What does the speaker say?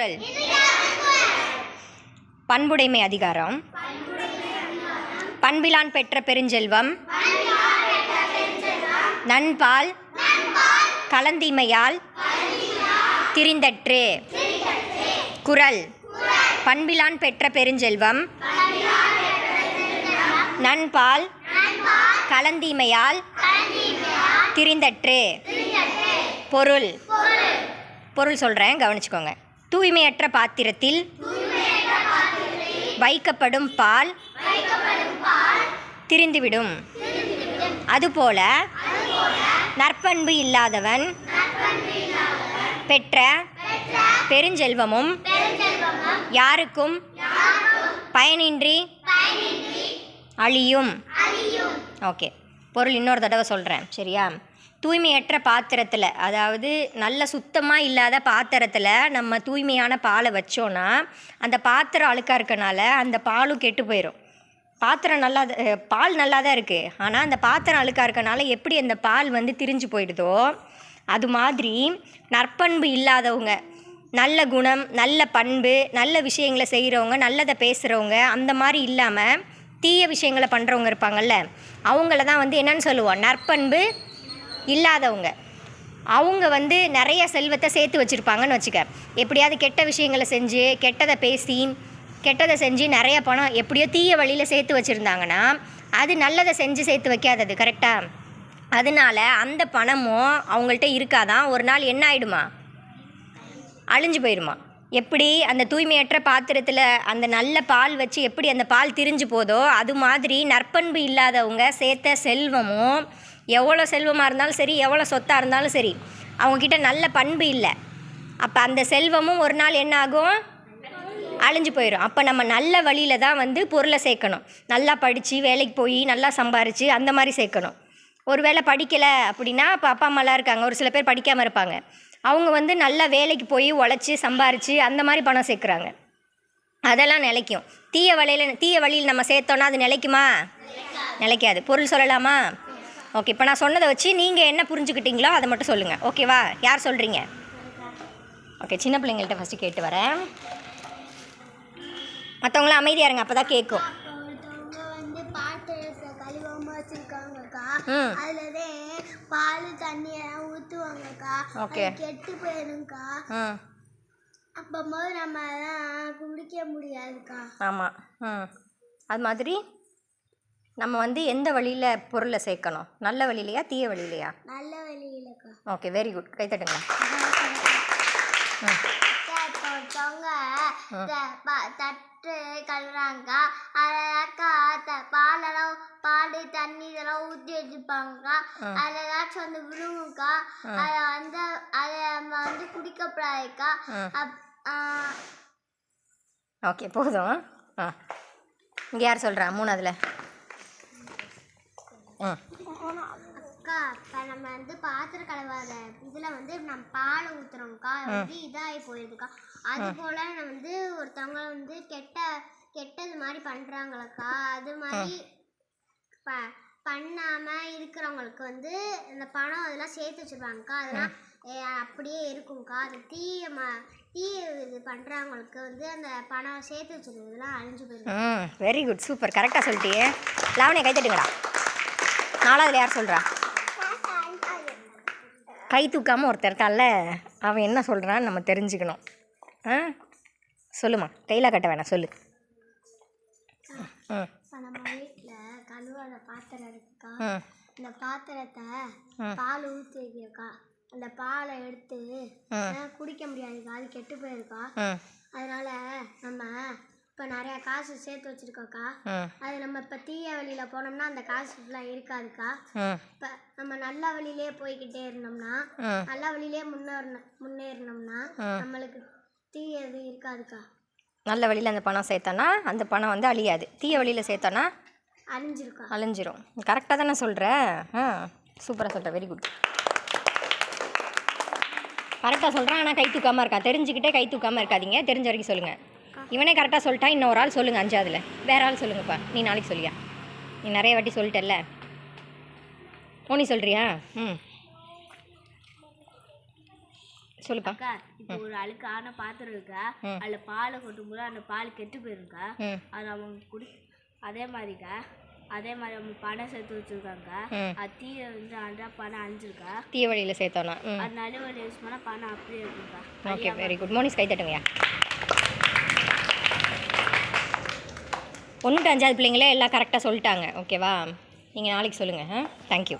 குரல் பண்புடைமை அதிகாரம் பண்பிலான் பெற்ற பெருஞ்செல்வம். நண்பால் கலந்தீமையால் திரிந்தற்று. குரல். பண்பிலான் பெற்ற பெருஞ்செல்வம். நண்பால் கலந்தீமையால் திரிந்தற்று. பொருள். பொருள் சொல்கிறேன் கவனிச்சுக்கோங்க. தூய்மையற்ற பாத்திரத்தில் வைக்கப்படும் பால் திரிந்துவிடும். அதுபோல நற்பண்பு இல்லாதவன் பெற்ற பெருஞ்செல்வமும் யாருக்கும் பயனின்றி அழியும். ஓகே பொருள் இன்னொரு தடவை சொல்கிறேன் சரியா? தூய்மையற்ற பாத்திரத்தில் அதாவது நல்ல சுத்தமாக இல்லாத பாத்திரத்தில் நம்ம தூய்மையான பாலை வச்சோன்னா அந்த பாத்திரம் அழுக்காக இருக்கனால அந்த பாலும் கெட்டு போயிடும் பாத்திரம் நல்லா பால் நல்லா தான் இருக்குது ஆனால் அந்த பாத்திரம் அழுக்காக இருக்கனால எப்படி அந்த பால் வந்து திரிஞ்சு போயிடுதோ அது மாதிரி நற்பண்பு இல்லாதவங்க நல்ல குணம் நல்ல பண்பு நல்ல விஷயங்களை செய்கிறவங்க நல்லதை பேசுகிறவங்க அந்த மாதிரி இல்லாமல் தீய விஷயங்களை பண்ணுறவங்க இருப்பாங்கல்ல அவங்கள தான் வந்து என்னன்னு சொல்லுவோம் நற்பண்பு இல்லாதவங்க. அவங்க வந்து நிறைய செல்வத்தை சேர்த்து வச்சுருப்பாங்கன்னு வச்சுக்க. எப்படியாவது கெட்ட விஷயங்களை செஞ்சு கெட்டதை பேசி கெட்டதை செஞ்சு நிறைய பணம் எப்படியோ தீய வழியில் சேர்த்து வச்சுருந்தாங்கன்னா அது நல்லதை செஞ்சு சேர்த்து வைக்காதது கரெக்டாக அதனால அந்த பணமும் அவங்கள்ட்ட இருக்காதான் ஒரு நாள் என்ன ஆகிடுமா அழிஞ்சு போயிடுமா எப்படி அந்த தூய்மையற்ற பாத்திரத்தில் அந்த நல்ல பால் வச்சு எப்படி அந்த பால் திரிஞ்சு போதோ அது மாதிரி நற்பண்பு இல்லாதவங்க சேர்த்த செல்வமும் எவ்வளோ செல்வமாக இருந்தாலும் சரி எவ்வளோ சொத்தாக இருந்தாலும் சரி அவங்கக்கிட்ட நல்ல பண்பு இல்லை. அப்போ அந்த செல்வமும் ஒரு நாள் என்ன ஆகும்? அழிஞ்சு போயிடும் அப்போ நம்ம நல்ல வழியில் தான் வந்து பொருளை சேர்க்கணும். நல்லா படித்து வேலைக்கு போய் நல்லா சம்பாரித்து அந்த மாதிரி சேர்க்கணும். ஒரு வேளை படிக்கலை அப்படின்னா இப்போ அப்பா அம்மாலாம் இருக்காங்க. ஒரு சில பேர் படிக்காமல் இருப்பாங்க. அவங்க வந்து நல்லா வேலைக்கு போய் உழைச்சி சம்பாரித்து அந்த மாதிரி பணம் சேர்க்குறாங்க. அதெல்லாம் நிலைக்கும். தீய வழியில் தீய வழியில் நம்ம சேர்த்தோன்னா அது நிலைக்குமா? நிலைக்காது. பொருள் சொல்லலாமா? ஓகே இப்போ நான் சொன்னதை வச்சு நீங்கள் என்ன புரிஞ்சுக்கிட்டீங்களோ அதை மட்டும் சொல்லுங்கள் ஓகேவா யார் சொல்கிறீங்க ஓகே சின்ன பிள்ளைங்கள்ட்ட ஃபஸ்ட்டு கேட்டு வரேன். மற்றவங்களாம் அமைதியாக இருங்க அப்போ தான் கேட்கும். அதுலதே பால் தண்ணி எல்லாம் Okay. அது கெட்டு போயிருங்கக்கா ம். அப்போது நம்ம குடிக்க முடியாதுக்கா. ஆமாம் ம். அது மாதிரி நம்ம வந்து எந்த வழியில் பொருளை சேர்க்கணும்? நல்ல வழியிலையா தீய வழியிலையா? நல்ல வழியிலக்கா. ஓகே வெரி குட் கைத்தட்டுங்க ம். இப்போ ஒருத்தவங்க த- ப- தட்டு கழுவுறாங்க. அதக்கா த பாலெல்லாம் பால் தண்ணி இதெல்லாம் ஊற்றி வச்சுப்பாங்கக்கா அதில் ஏதாச்சும் வந்து விழுங்குக்கா அதை வந்து அதை நம்ம வந்து குடிக்கப்படாதுக்கா. ஓகே போதும். ஆ. இங்கே யார் சொல்கிறா மூணாவதுல அக்கா இப்போ நம்ம வந்து பாத்திரம் கழுவாத இதில் வந்து நம்ம பாலை ஊற்றுறோம்க்கா வந்து இதாகி போயிருதுக்கா. அது போல் நம்ம வந்து ஒருத்தவங்க வந்து கெட்ட கெட்டது மாதிரி பண்ணுறாங்களக்கா அது மாதிரி ப பண்ணாமல் இருக்கிறவங்களுக்கு வந்து இந்த பணம் அதெல்லாம் சேர்த்து வச்சுருப்பாங்கக்கா அதெல்லாம் அப்படியே இருக்கும்க்கா. அது தீய ம தீய இது பண்ணுறவங்களுக்கு வந்து அந்த பணம் சேர்த்து வச்சுருக்கிறதுலாம் அழிஞ்சு போயிடும் வெரி குட் சூப்பர். கரெக்டாக சொல்லிட்டியே. லாவணியா கைத்தட்டுங்கடா நாலாவதுல யார் சொல்கிறா கை தூக்காமல் ஒருத்தர் இருக்கான்ல அவன் என்ன சொல்கிறான்னு நம்ம தெரிஞ்சுக்கணும். ஆ? சொல்லுமா கையில் கட்ட வேணாம் சொல்லு. ம். கழுவாத பாத்திரம் இருக்குக்கா இந்த பாத்திரத்தை. பால் ஊற்றி வைக்கிறக்கா? அந்த பாலை எடுத்து குடிக்க முடியாதுக்கா அது கெட்டு போயிருக்கா? அதனால நம்ம இப்போ நிறையா காசு சேர்த்து வச்சிருக்கோக்கா அது நம்ம இப்போ தீய வழியில் போனோம்னா அந்த காசு ஃபுல்லாக இருக்காதுக்கா. இப்போ நம்ம நல்ல வழியிலே போய்கிட்டே இருந்தோம்னா நல்ல வழியிலே முன்னேறணும் முன்னேறினோம்னா நம்மளுக்கு தீய இது இருக்காதுக்கா. நல்ல வழியில் அந்த பணம் சேர்த்தோன்னா அந்த பணம் வந்து அழியாது. தீய வழியில் சேர்த்தோன்னா அழிஞ்சிருக்கா. அழிஞ்சிரும். கரெக்டாக தானே சொல்கிற ஆ. சூப்பராக சொல்கிற வெரி குட் கரெக்டாக சொல்கிறான் ஆனால் கை தூக்காமல் இருக்கான் தெரிஞ்சுக்கிட்டே கை தூக்காமல் இருக்காதீங்க. தெரிஞ்ச வரைக்கும் சொல்லுங்கள் இவனே கரெக்டாக சொல்லிட்டா இன்னொரு ஆள் சொல்லுங்கள் அஞ்சாவதுல. வேற ஆள் சொல்லுங்கப்பா. நீ நாளைக்கு சொல்லியா? நீ நிறைய வாட்டி சொல்லிட்டல்ல. ஓ நீ சொல்கிறியா ம். சொல்லுப்பா. இப்போ ஒரு அழுக்கான பாத்திரம் இருக்கா? அதில் பாலை கொட்டும்போது அந்த பால் கெட்டு போயிருக்கா அது அவங்க குடி அதே மாதிரிக்கா அதே மாதிரி அவங்க பணம் சேர்த்து வச்சிருக்காங்க. அது தீய வந்து அன்றா பணம் அஞ்சிருக்கா தீய வழியில் சேர்த்தோன்னா அது நல்ல ஒரு யூஸ் பண்ணால் பணம் அப்படியே இருக்குக்கா ஓகே வெரி குட் மோனிஸ் கை தட்டுங்கய்யா. ஒன்று அஞ்சாவது பிள்ளைங்களே எல்லாம் கரெக்டாக சொல்லிட்டாங்க. ஓகேவா நீங்கள் நாளைக்கு சொல்லுங்கள் ஆ? தேங்க்யூ